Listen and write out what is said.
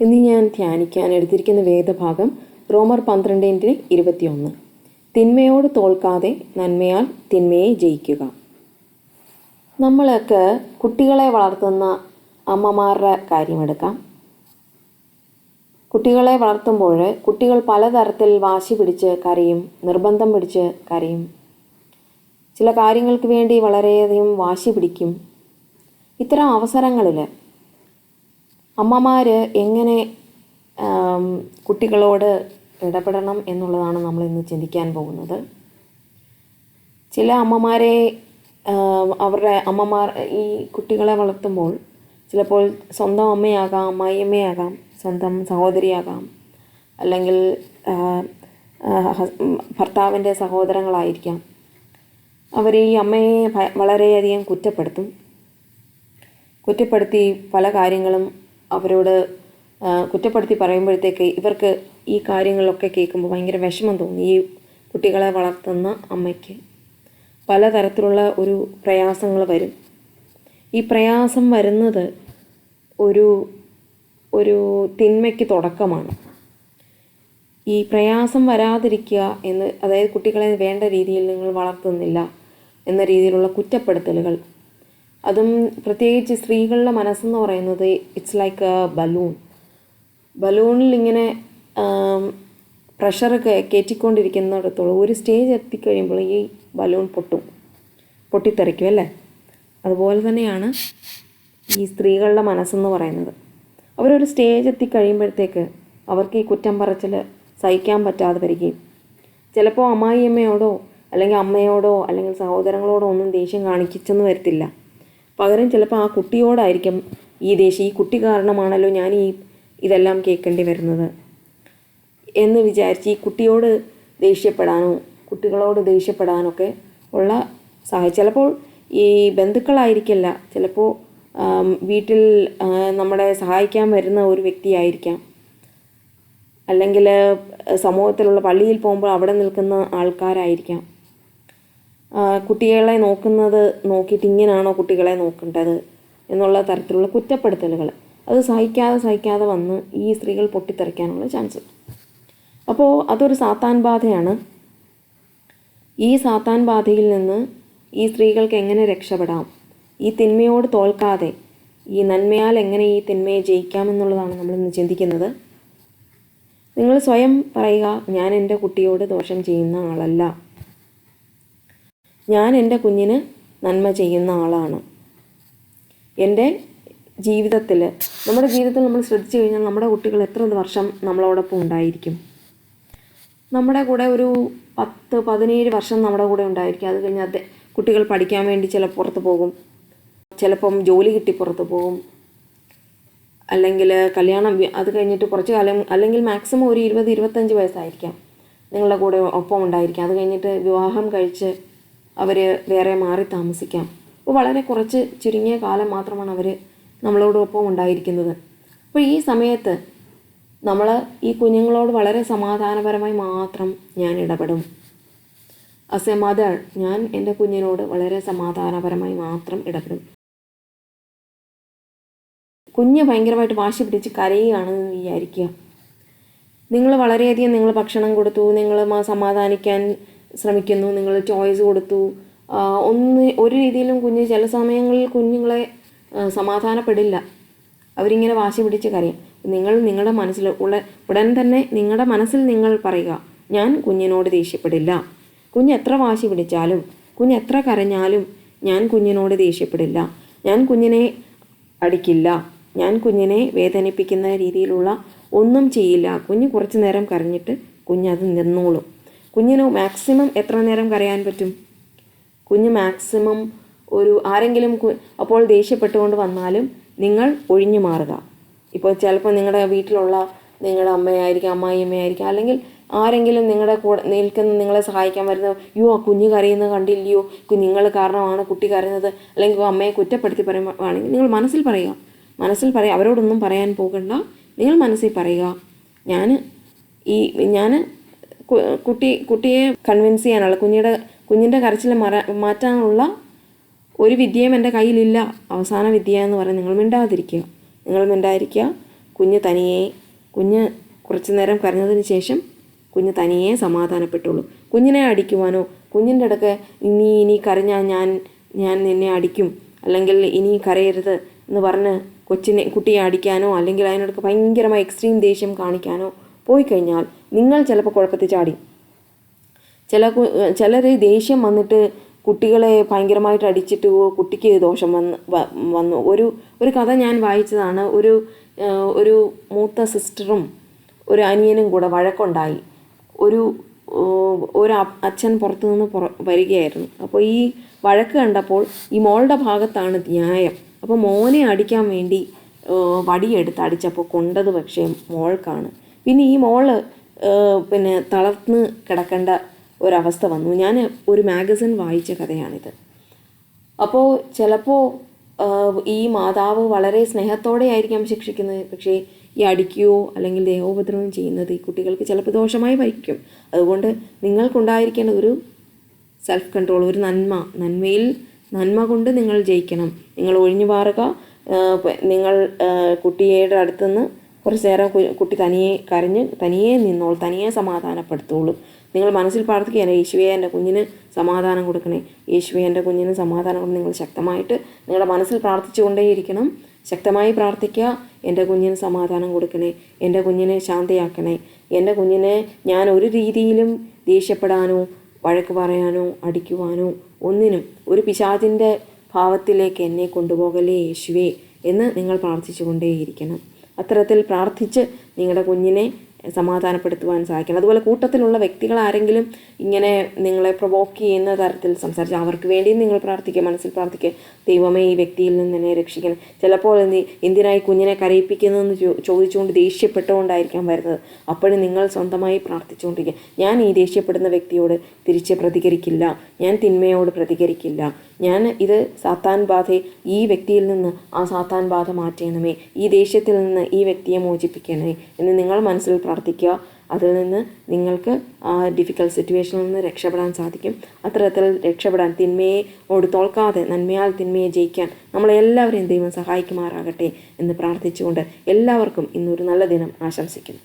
ഇന്ന് ഞാൻ ധ്യാനിക്കാൻ എടുത്തിരിക്കുന്ന വേദഭാഗം റോമർ പന്ത്രണ്ടിന്റെ ഇരുപത്തിയൊന്ന്. തിന്മയോട് തോൽക്കാതെ നന്മയാൽ തിന്മയെ ജയിക്കുക. നമ്മളൊക്കെ കുട്ടികളെ വളർത്തുന്ന അമ്മമാരുടെ കാര്യമെടുക്കാം. കുട്ടികളെ വളർത്തുമ്പോൾ കുട്ടികൾ പലതരത്തിൽ വാശി പിടിച്ച് കരയും നിർബന്ധം പിടിച്ച് കരയും. ചില കാര്യങ്ങൾക്ക് വേണ്ടി വളരെയധികം വാശി പിടിക്കും. ഇത്തരം അവസരങ്ങളിൽ അമ്മമാർ എങ്ങനെ കുട്ടികളോട് ഇടപെടണം എന്നുള്ളതാണ് നമ്മൾ ഇന്ന് ചിന്തിക്കാൻ പോകുന്നത്. ചില അമ്മമാരെ അവരുടെ അമ്മമാർ ഈ കുട്ടികളെ വളർത്തുമ്പോൾ ചിലപ്പോൾ സ്വന്തം അമ്മയാകാം അമ്മായിയമ്മയാകാം സ്വന്തം സഹോദരിയാകാം അല്ലെങ്കിൽ ഭർത്താവിന്റെ സഹോദരങ്ങളായിരിക്കാം. അവർ ഈ അമ്മയെ വളരെയധികം കുറ്റപ്പെടുത്തും. കുറ്റപ്പെടുത്തി പല കാര്യങ്ങളും അവരോട് കുറ്റപ്പെടുത്തി പറയുമ്പോഴത്തേക്ക് ഇവർക്ക് ഈ കാര്യങ്ങളൊക്കെ കേൾക്കുമ്പോൾ ഭയങ്കര വിഷമം തോന്നി. ഈ കുട്ടികളെ വളർത്തുന്ന അമ്മയ്ക്ക്. പലതരത്തിലുള്ള ഒരു പ്രയാസങ്ങൾ വരും. ഈ പ്രയാസം വരുന്നത് ഒരു ഒരു തിന്മയ്ക്ക് തുടക്കമാണ്. ഈ പ്രയാസം വരാതിരിക്കുക എന്ന് അതായത് കുട്ടികളെ വേണ്ട രീതിയിൽ നിങ്ങൾ വളർത്തുന്നില്ല എന്ന രീതിയിലുള്ള കുറ്റപ്പെടുത്തലുകൾ അതും പ്രത്യേകിച്ച് സ്ത്രീകളുടെ മനസ്സെന്ന് പറയുന്നത് ഇറ്റ്സ് ലൈക്ക് എ ബലൂൺ ബലൂണിൽ ഇങ്ങനെ പ്രഷർ കയറ്റിക്കൊണ്ടിരിക്കുന്നിടത്തോളം ഒരു സ്റ്റേജ് എത്തിക്കഴിയുമ്പോൾ ഈ ബലൂൺ പൊട്ടും പൊട്ടിത്തെറിക്കും അല്ലേ? അതുപോലെ തന്നെയാണ് ഈ സ്ത്രീകളുടെ മനസ്സെന്ന് പറയുന്നത്. അവരൊരു സ്റ്റേജ് എത്തിക്കഴിയുമ്പോഴത്തേക്ക് അവർക്ക് ഈ കുറ്റം പറച്ചിൽ സഹിക്കാൻ പറ്റാതെ വരികയും ചിലപ്പോൾ അമ്മായിയമ്മയോടോ അല്ലെങ്കിൽ അമ്മയോടോ അല്ലെങ്കിൽ സഹോദരങ്ങളോടോ ഒന്നും ദേഷ്യം കാണിക്കിച്ചെന്ന് വരത്തില്ല. പകരം ചിലപ്പോൾ ആ കുട്ടിയോടായിരിക്കും ഈ ദേഷ്യം. ഈ കുട്ടി കാരണമാണല്ലോ ഞാൻ ഈ ഇതെല്ലാം കേൾക്കേണ്ടി വരുന്നത്. എന്ന് വിചാരിച്ച് ഈ കുട്ടിയോട് ദേഷ്യപ്പെടാനോ കുട്ടികളോട് ദേഷ്യപ്പെടാനൊക്കെ ഉള്ള സാഹചര്യം. ചിലപ്പോൾ ഈ ബന്ധുക്കളായിരിക്കില്ല. ചിലപ്പോൾ വീട്ടിൽ നമ്മളെ സഹായിക്കാൻ വരുന്ന ഒരു വ്യക്തിയായിരിക്കാം. അല്ലെങ്കിൽ സമൂഹത്തിലുള്ള പള്ളിയിൽ പോകുമ്പോൾ അവിടെ നിൽക്കുന്ന ആൾക്കാരായിരിക്കാം. കുട്ടികളെ നോക്കുന്നത് നോക്കിയിട്ട് ഇങ്ങനെയാണോ കുട്ടികളെ നോക്കേണ്ടത് എന്നുള്ള തരത്തിലുള്ള കുറ്റപ്പെടുത്തലുകൾ. അത് സഹിക്കാതെ സഹിക്കാതെ വന്ന് ഈ സ്ത്രീകൾ പൊട്ടിത്തെറിക്കാനുള്ള ചാൻസ്. അപ്പോൾ അതൊരു സാത്താൻ ബാധയാണ്. ഈ സാത്താൻ ബാധയിൽ നിന്ന് ഈ സ്ത്രീകൾക്ക് എങ്ങനെ രക്ഷപ്പെടാം? ഈ തിന്മയോട് തോൽക്കാതെ ഈ നന്മയാൽ എങ്ങനെ ഈ തിന്മയെ ജയിക്കാമെന്നുള്ളതാണ് നമ്മളിന്ന് ചിന്തിക്കുന്നത്. നിങ്ങൾ സ്വയം പറയുക ഞാൻ എന്റെ കുട്ടിയോട് ദോഷം ചെയ്യുന്ന ആളല്ല. ഞാൻ എന്റെ കുഞ്ഞിന് നന്മ ചെയ്യുന്ന ആളാണ്. എന്റെ ജീവിതത്തിൽ നമ്മുടെ ജീവിതത്തിൽ നമ്മൾ ശ്രദ്ധിച്ചു കഴിഞ്ഞാൽ നമ്മുടെ കുട്ടികൾ എത്ര വർഷം നമ്മളോടൊപ്പം ഉണ്ടായിരിക്കും. നമ്മുടെ കൂടെ ഒരു പത്ത് പതിനേഴ് വർഷം നമ്മുടെ കൂടെ ഉണ്ടായിരിക്കും. അത് കഴിഞ്ഞ് അത് കുട്ടികൾ പഠിക്കാൻ വേണ്ടി ചില പുറത്ത് പോകും. ചിലപ്പം ജോലി കിട്ടി പുറത്ത് പോകും. അല്ലെങ്കിൽ കല്യാണം അത് കഴിഞ്ഞിട്ട് കുറച്ച് കാലം അല്ലെങ്കിൽ മാക്സിമം ഒരു ഇരുപത് ഇരുപത്തഞ്ച് വയസ്സായിരിക്കാം നിങ്ങളുടെ കൂടെ ഒപ്പം ഉണ്ടായിരിക്കാം അത് കഴിഞ്ഞിട്ട് വിവാഹം കഴിച്ച് അവർ വേറെ മാറി താമസിക്കാം. അപ്പോൾ വളരെ കുറച്ച് ചുരുങ്ങിയ കാലം മാത്രമാണ് അവർ നമ്മളോടൊപ്പം ഉണ്ടായിരിക്കുന്നത്. അപ്പോൾ ഈ സമയത്ത് നമ്മൾ ഈ കുഞ്ഞുങ്ങളോട് വളരെ സമാധാനപരമായി മാത്രം ഞാൻ ഇടപെടും. അസ് എ മദർ ഞാൻ എന്റെ കുഞ്ഞിനോട് വളരെ സമാധാനപരമായി മാത്രം ഇടപെടും. കുഞ്ഞ് ഭയങ്കരമായിട്ട് വാശി പിടിച്ച് കരയുകയാണെന്ന് വിചാരിക്കുക. നിങ്ങൾ വളരെയധികം നിങ്ങൾ ഭക്ഷണം കൊടുത്തു നിങ്ങൾ സമാധാനിക്കാൻ ശ്രമിക്കുന്നു നിങ്ങൾ ചോയ്സ് കൊടുത്തു. ഒന്ന് ഒരു രീതിയിലും കുഞ്ഞ് ചില സമയങ്ങളിൽ കുഞ്ഞുങ്ങളെ സമാധാനപ്പെടില്ല. അവരിങ്ങനെ വാശി പിടിച്ച് കരയും. നിങ്ങൾ നിങ്ങളുടെ മനസ്സിൽ ഉള്ള ഉടൻ തന്നെ നിങ്ങളുടെ മനസ്സിൽ നിങ്ങൾ പറയുക ഞാൻ കുഞ്ഞിനോട് ദേഷ്യപ്പെടില്ല. കുഞ്ഞ് എത്ര വാശി പിടിച്ചാലും കുഞ്ഞ് എത്ര കരഞ്ഞാലും ഞാൻ കുഞ്ഞിനോട് ദേഷ്യപ്പെടില്ല. ഞാൻ കുഞ്ഞിനെ അടിക്കില്ല. ഞാൻ കുഞ്ഞിനെ വേദനിപ്പിക്കുന്ന രീതിയിലുള്ള ഒന്നും ചെയ്യില്ല. കുഞ്ഞ് കുറച്ചു നേരം കരഞ്ഞിട്ട് കുഞ്ഞത് നിന്നോളും. കുഞ്ഞിന് മാക്സിമം എത്ര നേരം കരയാൻ പറ്റും? കുഞ്ഞ് മാക്സിമം ഒരു ആരെങ്കിലും അപ്പോൾ ദേഷ്യപ്പെട്ടുകൊണ്ട് വന്നാലും നിങ്ങൾ ഒഴിഞ്ഞു മാറുക. ഇപ്പോൾ ചിലപ്പോൾ നിങ്ങളുടെ വീട്ടിലുള്ള നിങ്ങളുടെ അമ്മയായിരിക്കാം അമ്മായിയമ്മയായിരിക്കാം അല്ലെങ്കിൽ ആരെങ്കിലും നിങ്ങളുടെ കൂടെ നിൽക്കുന്ന നിങ്ങളെ സഹായിക്കാൻ വരുന്ന യോ ആ കുഞ്ഞ് കരയുന്നത് കണ്ടില്ലയോ? നിങ്ങൾ കാരണമാണ് കുട്ടി കരയുന്നത്. അല്ലെങ്കിൽ അമ്മയെ കുറ്റപ്പെടുത്തി പറയുവാണെങ്കിൽ നിങ്ങൾ മനസ്സിൽ പറയുക. മനസ്സിൽ പറയുക അവരോടൊന്നും പറയാൻ പോകണ്ട. നിങ്ങൾ മനസ്സിൽ പറയുക. ഞാൻ ഈ ഞാൻ കുട്ടി കുട്ടിയെ കൺവിൻസ് ചെയ്യാനുള്ള കുഞ്ഞിയുടെ കുഞ്ഞിന്റെ കരച്ചിൽ മറ മാറ്റാനുള്ള ഒരു വിദ്യയും എന്റെ കയ്യിലില്ല. അവസാന വിദ്യ എന്ന് പറഞ്ഞ് നിങ്ങൾ മിണ്ടാതിരിക്കുക. നിങ്ങൾ മിണ്ടാതിരിക്കുക. കുഞ്ഞ് തനിയെ കുഞ്ഞ് കുറച്ച് നേരം കരഞ്ഞതിന് ശേഷം കുഞ്ഞ് തനിയെ സമാധാനപ്പെട്ടുള്ളൂ കുഞ്ഞിനെ അടിക്കുവാനോ കുഞ്ഞിന്റെ അടുക്ക് ഇനി ഇനി കരഞ്ഞാൽ ഞാൻ ഞാൻ നിന്നെ അടിക്കും. അല്ലെങ്കിൽ ഇനി കരയരുത് എന്ന് പറഞ്ഞ് കൊച്ചിനെ കുട്ടിയെ അടിക്കാനോ അല്ലെങ്കിൽ അതിനടുക്ക് ഭയങ്കരമായി എക്സ്ട്രീം ദേഷ്യം കാണിക്കാനോ പോയി കഴിഞ്ഞാൽ നിങ്ങൾ ചിലപ്പോൾ കുഴപ്പത്തിൽ ചാടി. ചില ചിലർ ദേഷ്യം വന്നിട്ട് കുട്ടികളെ ഭയങ്കരമായിട്ട് അടിച്ചിട്ട് കുട്ടിക്ക് ദോഷം വന്ന് വന്നു. ഒരു ഒരു കഥ ഞാൻ വായിച്ചതാണ്. ഒരു ഒരു മൂത്ത സിസ്റ്ററും ഒരു അനിയനും കൂടെ വഴക്കുണ്ടായി. ഒരു ഒരു അച്ഛൻ പുറത്തു നിന്ന് പുറ വരികയായിരുന്നു. അപ്പോൾ ഈ വഴക്ക് കണ്ടപ്പോൾ ഈ മോളുടെ ഭാഗത്താണ് ന്യായം. അപ്പോൾ മോനെ അടിക്കാൻ വേണ്ടി വടിയെടുത്ത് അടിച്ചപ്പോൾ കൊണ്ടത് പക്ഷേ മോൾക്കാണ്. പിന്നെ ഈ മോൾ പിന്നെ തളർന്ന് കിടക്കേണ്ട ഒരവസ്ഥ വന്നു. ഞാൻ ഒരു മാഗസിൻ വായിച്ച കഥയാണിത്. അപ്പോൾ ചിലപ്പോൾ ഈ മാതാവ് വളരെ സ്നേഹത്തോടെ ആയിരിക്കാം ശിക്ഷിക്കുന്നത്. പക്ഷേ ഈ അടിക്കുകയോ അല്ലെങ്കിൽ ദേഹോപദ്രവം ചെയ്യുന്നത് ഈ കുട്ടികൾക്ക് ചിലപ്പോൾ ദോഷമായി വഹിക്കും അതുകൊണ്ട് നിങ്ങൾക്കുണ്ടായിരിക്കേണ്ട ഒരു സെൽഫ് കൺട്രോൾ ഒരു നന്മ നന്മയിൽ നന്മ കൊണ്ട് നിങ്ങൾ ജയിക്കണം. നിങ്ങൾ ഒഴിഞ്ഞു മാറുക നിങ്ങൾ കുട്ടിയുടെ അടുത്തുനിന്ന് കുറച്ച് നേരം കുട്ടി തനിയെ കരഞ്ഞ് തനിയെ നിന്നോളൂ തനിയെ സമാധാനപ്പെടുത്തുള്ളൂ നിങ്ങൾ മനസ്സിൽ പ്രാർത്ഥിക്കുകയാണ് യേശുവെ എന്റെ കുഞ്ഞിന് സമാധാനം കൊടുക്കണേ. യേശുവെ എന്റെ കുഞ്ഞിന് സമാധാനം കൊടുക്കണം. നിങ്ങൾ ശക്തമായിട്ട് നിങ്ങളുടെ മനസ്സിൽ പ്രാർത്ഥിച്ചുകൊണ്ടേയിരിക്കണം. ശക്തമായി പ്രാർത്ഥിക്കുക എന്റെ കുഞ്ഞിന് സമാധാനം കൊടുക്കണേ. എന്റെ കുഞ്ഞിനെ ശാന്തിയാക്കണേ. എന്റെ കുഞ്ഞിനെ ഞാൻ ഒരു രീതിയിലും ദേഷ്യപ്പെടാനോ വഴക്ക് പറയാനോ അടിക്കുവാനോ ഒന്നിനും ഒരു പിശാചിന്റെ ഭാവത്തിലേക്ക് എന്നെ കൊണ്ടുപോകലേ യേശുവേ? എന്ന് നിങ്ങൾ പ്രാർത്ഥിച്ചുകൊണ്ടേയിരിക്കണം. അത്തരത്തിൽ പ്രാർത്ഥിച്ച് നിങ്ങളുടെ കുഞ്ഞിനെ സമാധാനപ്പെടുത്തുവാൻ സാധിക്കണം അതുപോലെ കൂട്ടത്തിലുള്ള വ്യക്തികൾ ആരെങ്കിലും ഇങ്ങനെ നിങ്ങളെ പ്രൊവോക്ക് ചെയ്യുന്ന തരത്തിൽ സംസാരിച്ച് അവർക്ക് വേണ്ടിയും നിങ്ങൾ പ്രാർത്ഥിക്കുക മനസ്സിൽ പ്രാർത്ഥിക്കുക. ദൈവമേ ഈ വ്യക്തിയിൽ നിന്ന് എന്നെ രക്ഷിക്കണം. ചിലപ്പോൾ എന്ത് എന്തിനായി കുഞ്ഞിനെ കരയിപ്പിക്കുന്നതെന്ന് ചോദിച്ചുകൊണ്ട് ദേഷ്യപ്പെട്ടുകൊണ്ടായിരിക്കാം വരുന്നത്. അപ്പോഴും നിങ്ങൾ സ്വന്തമായി പ്രാർത്ഥിച്ചുകൊണ്ടിരിക്കുക. ഞാൻ ഈ ദേഷ്യപ്പെടുന്ന വ്യക്തിയോട് തിരിച്ച് പ്രതികരിക്കില്ല. ഞാൻ തിന്മയോട് പ്രതികരിക്കില്ല. ഞാൻ ഇത് സാത്താൻ ബാധയെ ഈ വ്യക്തിയിൽ നിന്ന് ആ സാത്താൻ ബാധ മാറ്റണമേ. ഈ ദേഷ്യത്തിൽ നിന്ന് ഈ വ്യക്തിയെ മോചിപ്പിക്കണമേ എന്ന് നിങ്ങൾ മനസ്സിൽ പ്രാർത്ഥിക്കുക. അതിൽ നിന്ന് നിങ്ങൾക്ക് ആ ഡിഫിക്കൽട്ട് സിറ്റുവേഷനിൽ നിന്ന് രക്ഷപ്പെടാൻ സാധിക്കും. അത്തരത്തിൽ രക്ഷപ്പെടാൻ തിന്മയെ ഓട് തോൽക്കാതെ നന്മയാൽ തിന്മയെ ജയിക്കാൻ നമ്മളെല്ലാവരെയും ദൈവം സഹായിക്കുമാറാകട്ടെ എന്ന് പ്രാർത്ഥിച്ചുകൊണ്ട് എല്ലാവർക്കും ഇന്നൊരു നല്ല ദിനം ആശംസിക്കുന്നു.